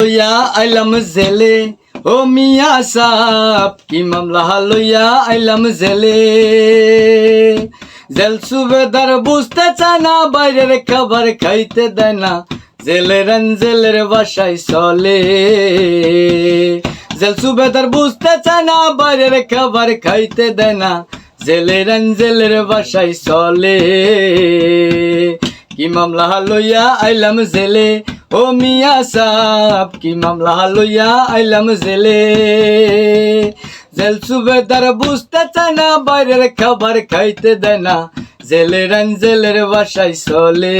লইয়া আইলাম জেলে ও মিয়া সাপ কি মামলা লইয়া আইলাম জেলে জেল সুবেদার বুঝতে চায় না বাইরের খাবার খাইতে দেয় না জেলের জেলের বাসায় চলে জেল সুবেদার বুঝতে চায় না বাইরের খাবার খাইতে দেয় না জেলের জেলের বাসায় চলে কি মামলা লইয়া আইলাম জেলে ও মিয়া সাপ কি মামলা লইয়া আইলাম জেলে? জেল সুবেদার বুঝতে চায় না, বাইরের খাবার খাইতে দেয় না। জেলের জেলের বাসায় চলে।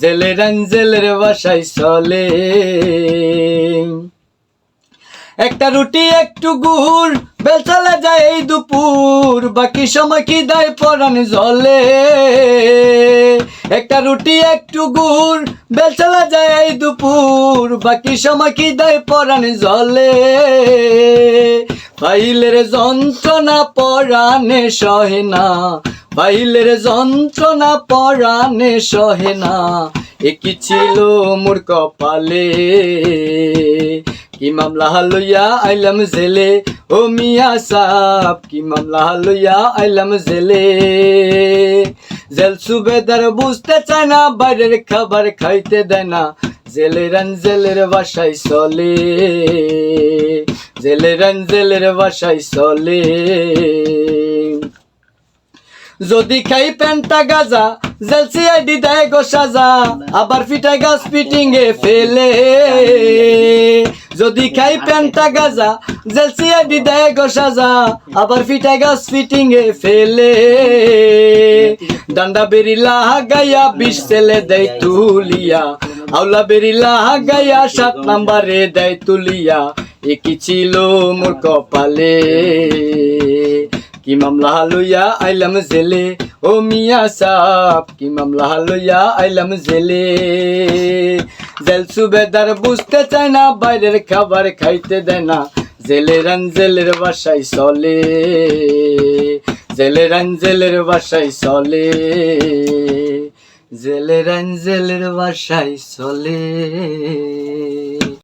জেলের জেলের বাসায় চলে। একটা রুটি, একটু বেল চলে যায় এই দুপুর। বাকি সময় কি দেয় পরান জলে। একটা রুটি, একটু গুড়, বেল চলে যায় এই দুপুর। বাকি সময় কি দেয় পরান জলে। ফাইলের যন্ত্রণা পরাণে সহে না। ফাইলের যন্ত্রণা পরাণে সহে না। একই ছিল মোর কপালে? কি মামলা লইয়া আইলাম জেলে? ও মিয়া সাপ কি মামলা লইয়া আইলাম জেলে? জেল সুবেদার বুঝতে চায় না, বাইরের খাবার খাইতে দেয় না। জেলের জেলের বাসায় চলে। জেলের জেলের বাসায় চলে। যদি খাই প্যান্টা গাজা জেলসি আইডি দেয় গো সাজা, আবার ফিটাই গাছ ফিটিং এ ফেলে। যদি খাই প্যান্টা গাজা জেলসি আইডি দেয় গো সাজা, আবার ফিটাই গাছ ফিটিং এ ফেলে। ডান্ডা বেরি লাগাইয়া বিষ ছেলে দেয় তুলিয়া। আউলা বেরি লাগাইয়া সাত নাম্বারে দেয় তুলিয়া। একই ছিল মোর কপালে। কি মামলা লইয়া আইলাম জেলে? ও মিয়া সাপ, কি মামলা লইয়া আইলাম জেলে? জেল সুবেদার বুঝতে চায় না, বাইরের খাবার খাইতে দেয় না। জেলের জেলের বাসায় চলে। জেলের জেলের বাসায় চলে। জেলের জেলের বাসায় চলে।